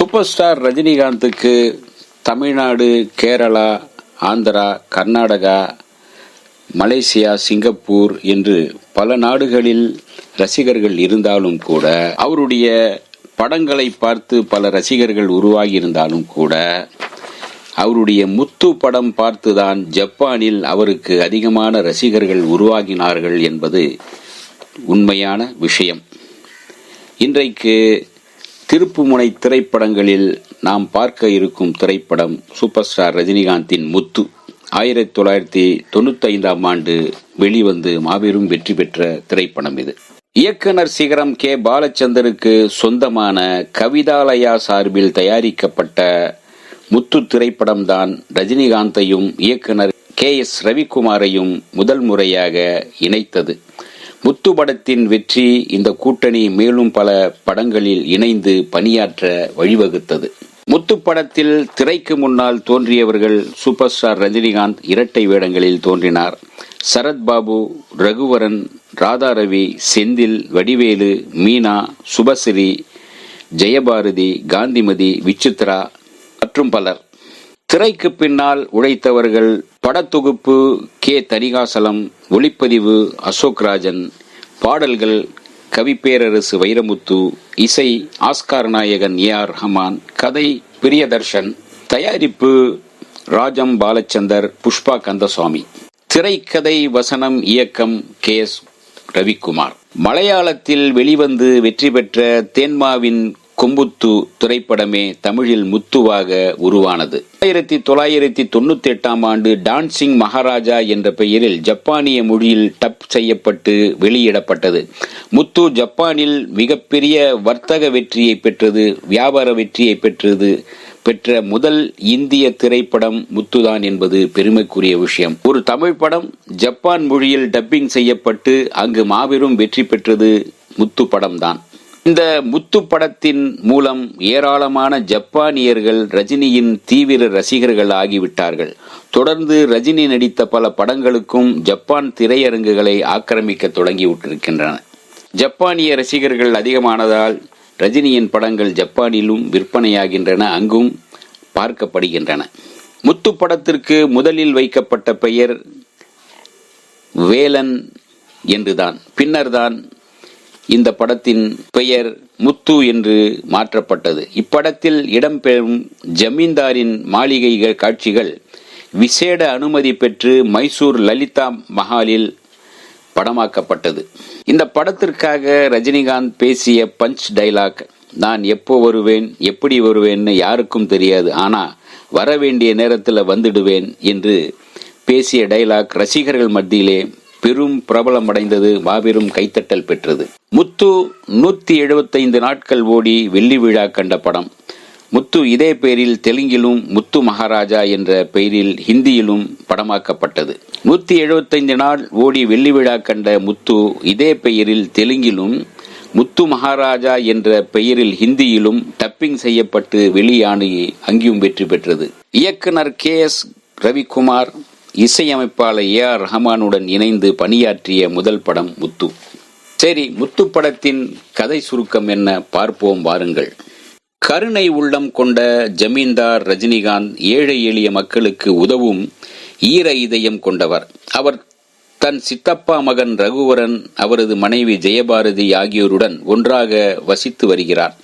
Super star ரஜினிகாந்துக்கு Tamil Nadu Kerala Andhra Karnataka Malaysia Singapore என்று பல நாடுகளில் ரசிகர்கள் இருந்தாலும் கூட அவருடைய படங்களை பார்த்து பல ரசிகர்கள் உருவாகி இருந்தாலும் கூட அவருடைய முத்து படம் பார்த்துதான் ஜப்பானில் அவருக்கு அதிகமான ரசிகர்கள் உருவாகினார்கள் என்பது உண்மையான விஷயம். இன்றைக்கு திருப்புமுனை திரைப்படங்களில் நாம் பார்க்க இருக்கும் திரைப்படம் சூப்பர் ஸ்டார் ரஜினிகாந்தின் முத்து. ஆயிரத்தி தொள்ளாயிரத்தி தொண்ணூத்தைந்தாம் ஆண்டு வெளிவந்து மாபெரும் வெற்றி பெற்ற திரைப்படம் இது. இயக்குனர் சிகரம் கே. பாலச்சந்தருக்கு சொந்தமான கவிதாலயா சார்பில் தயாரிக்கப்பட்ட முத்து திரைப்படம்தான் ரஜினிகாந்தையும் இயக்குனர் கே. எஸ். ரவிக்குமாரையும் முதல் முறையாக இணைத்தது. முத்து படத்தின் வெற்றி இந்த கூட்டணி மேலும் பல படங்களில் இணைந்து பணியாற்ற வழிவகுத்தது. முத்து படத்தில் திரைக்கு முன்னால் தோன்றியவர்கள் சூப்பர் ஸ்டார் ரஜினிகாந்த் இரட்டை வேடங்களில் தோன்றினார். சரத்பாபு ரகுவரன் ராதாரவி செந்தில் வடிவேலு மீனா சுபஸ்ரீ ஜெயபாரதி காந்திமதி விசித்ரா மற்றும் பலர். திரைக்கு பின்னால் உழைத்தவர்கள் படத்தொகுப்பு கே. தரிகாசலம் ஒளிப்பதிவு அசோக் ராஜன் பாடல்கள் கவிப்பேரரசு வைரமுத்து இசை ஆஸ்கார் நாயகன் ஏ. ஆர். ஹமான் கதை பிரியதர்ஷன் தயாரிப்பு ராஜம் பாலச்சந்தர் புஷ்பா கந்தசுவாமி திரைக்கதை வசனம் இயக்கம் கே. எஸ். ரவிக்குமார். மலையாளத்தில் வெளிவந்து வெற்றி பெற்ற தேன்மாவின் கொம்புத்து திரைப்படமே தமிழில் முத்துவாக உருவானது. ஆயிரத்தி தொள்ளாயிரத்தி தொண்ணூத்தி எட்டாம் ஆண்டு டான்சிங் மகாராஜா என்ற பெயரில் ஜப்பானிய மொழியில் டப் செய்யப்பட்டு வெளியிடப்பட்டது. முத்து ஜப்பானில் மிகப்பெரிய வர்த்தக வெற்றியை பெற்றது வியாபார வெற்றியை பெற்றது பெற்ற முதல் இந்திய திரைப்படம் முத்துதான் என்பது பெருமைக்குரிய விஷயம். ஒரு தமிழ் படம் ஜப்பான் மொழியில் டப்பிங் செய்யப்பட்டு அங்கு மாபெரும் வெற்றி பெற்றது முத்து படம்தான். இந்த முத்து படத்தின் மூலம் ஏராளமான ஜப்பானியர்கள் ரஜினியின் தீவிர ரசிகர்கள் ஆகிவிட்டார்கள். தொடர்ந்து ரஜினி நடித்த பல படங்களுக்கும் ஜப்பான் திரையரங்குகளை ஆக்கிரமிக்க தொடங்கிவிட்டிருக்கின்றன. ஜப்பானிய ரசிகர்கள் அதிகமானதால் ரஜினியின் படங்கள் ஜப்பானிலும் விற்பனையாகின்றன அங்கும் பார்க்கப்படுகின்றன. முத்து படத்திற்கு முதலில் வைக்கப்பட்ட பெயர் வேலன் என்றுதான். பின்னர்தான் இந்த படத்தின் பெயர் முத்து என்று மாற்றப்பட்டது. இப்படத்தில் இடம்பெறும் ஜமீன்தாரின் மாளிகைகள் காட்சிகள் விசேட அனுமதி பெற்று மைசூர் லலிதா மஹாலில் படமாக்கப்பட்டது. இந்த படத்திற்காக ரஜினிகாந்த் பேசிய பஞ்ச் டைலாக் நான் எப்போ வருவேன் எப்படி வருவேன்னு யாருக்கும் தெரியாது ஆனா வர வேண்டிய நேரத்தில் வந்துடுவேன் என்று பேசிய டைலாக் ரசிகர்கள் மத்தியிலே பெரும் பிரபலமடைந்தது மாபெரும் கைத்தட்டல் பெற்றது. முத்து நூத்தி எழுபத்தைந்து நாட்கள் ஓடி வெள்ளி விழா கண்ட படம். முத்து இதே பெயரில் தெலுங்கிலும் முத்து மகாராஜா என்ற பெயரில் ஹிந்தியிலும் படமாக்கப்பட்டது. நூத்தி எழுபத்தைந்து நாள் ஓடி வெள்ளி விழா கண்ட முத்து இதே பெயரில் தெலுங்கிலும் முத்து மகாராஜா என்ற பெயரில் ஹிந்தியிலும் டப்பிங் செய்யப்பட்டு வெளியான அங்கேயும் வெற்றி பெற்றது. இயக்குனர் கே எஸ் ரவிக்குமார் இசையமைப்பாளர் ஏ ஆர் ரஹமானுடன் இணைந்து பணியாற்றிய முதல் படம் முத்து. சரி முத்து படத்தின் கதை சுருக்கம் என்ன பார்ப்போம் வாருங்கள். கருணை உள்ளம் கொண்ட ஜமீன்தார் ரஜினிகாந்த் ஏழை எளிய மக்களுக்கு உதவும் ஈர இதயம் கொண்டவர். அவர் தன் சித்தப்பா மகன் ரகுவரன் அவரது மனைவி ஜெயபாரதி ஆகியோருடன் ஒன்றாக வசித்து வருகிறார்.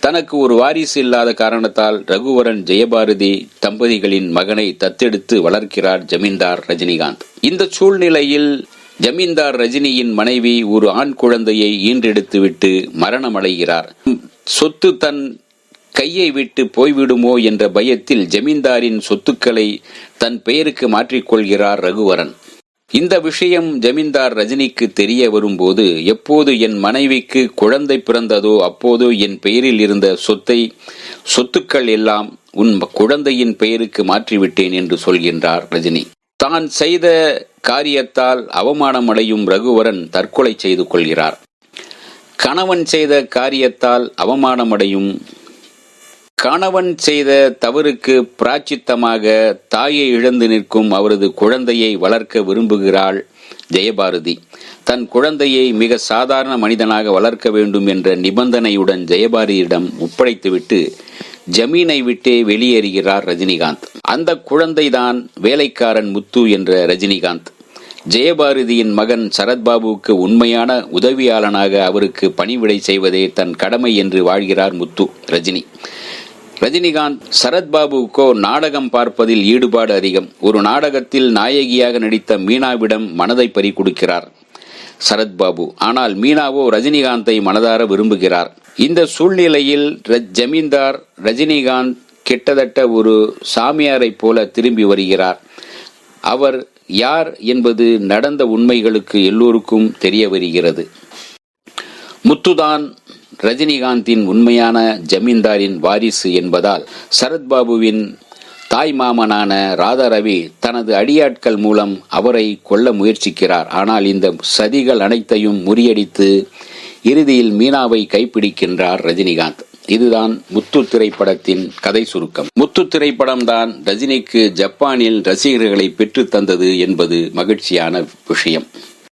தனக்கு ஒரு வாரிசு இல்லாத காரணத்தால் ரகுவரன் ஜெயபாரதி தம்பதிகளின் மகனை தத்தெடுத்து வளர்க்கிறார் ஜமீன்தார் ரஜினிகாந்த். இந்த சூழ்நிலையில் ஜமீன்தார் ரஜினியின் மனைவி ஒரு ஆண் குழந்தையை ஈன்றெடுத்துவிட்டு மரணமடைகிறார் சொத்து தன் கையை விட்டு போய்விடுமோ என்ற பயத்தில் ஜமீன்தாரின் சொத்துக்களை தன் பெயருக்கு மாற்றிக்கொள்கிறார் ரகுவரன். இந்த விஷயம் ஜமீன்தார் ரஜினிக்கு தெரிய வரும்போது எப்போது என் மனைவிக்கு குழந்தை பிறந்ததோ அப்போது என் பெயரில் இருந்த சொத்தை சொத்துக்கள் எல்லாம் உன் குழந்தையின் பெயருக்கு மாற்றிவிட்டேன் என்று சொல்கின்றார் ரஜினி. தான் செய்த காரியத்தால் அவமானம் அடையும் ரகுவரன் தற்கொலை செய்து கொள்கிறார். கணவன் செய்த காரியத்தால் அவமானமடையும் கணவன் செய்த தவறுக்கு பிராச்சித்தமாக தாயை இழந்து நிற்கும் அவரது குழந்தையை வளர்க்க விரும்புகிறாள் ஜெயபாரதி. தன் குழந்தையை மிக சாதாரண மனிதனாக வளர்க்க வேண்டும் என்ற நிபந்தனையுடன் ஜெயபாரதியிடம் ஒப்படைத்துவிட்டு ஜமீனை விட்டே வெளியேறுகிறார் ரஜினிகாந்த். அந்த குழந்தைதான் வேலைக்காரன் முத்து என்ற ரஜினிகாந்த். ஜெயபாரதியின் மகன் சரத்பாபுவுக்கு உண்மையான உதவியாளனாக அவருக்கு பணிவிடை செய்வதே தன் கடமை என்று வாழ்கிறார் முத்து ரஜினி. ரஜினிகாந்த் சரத்பாபுவுக்கோ நாடகம் பார்ப்பதில் ஈடுபாடு அதிகம். ஒரு நாடகத்தில் நாயகியாக நடித்த மீனாவிடம் மனதை பறி கொடுக்கிறார் சரத்பாபு ஆனால் மீனாவோ ரஜினிகாந்தை மனதார விரும்புகிறார். இந்த சூழ்நிலையில் ஜமீன்தார் ரஜினிகாந்த் கிட்டத்தட்ட ஒரு சாமியாரைப் போல திரும்பி வருகிறார். அவர் யார் என்பது நடந்த உண்மைகளுக்கு எல்லோருக்கும் தெரிய வருகிறது. முத்துதான் ரஜினிகாந்தின் உண்மையான ஜமீன்தாரின் வாரிசு என்பதால் சரத்பாபுவின் தாய் மாமனான ராதாரவி தனது அடியாட்கள் மூலம் அவரை கொல்ல முயற்சிக்கிறார். ஆனால் இந்த சதிகள் அனைத்தையும் முறியடித்து இறுதியில் மீனாவை கைப்பிடிக்கின்றார் ரஜினிகாந்த். இதுதான் முத்து திரைப்படத்தின் கதை சுருக்கம். முத்து திரைப்படம் தான் ரஜினிக்கு ஜப்பானில் ரசிகர்களை பெற்றுத் தந்தது என்பது மகிழ்ச்சியான விஷயம்.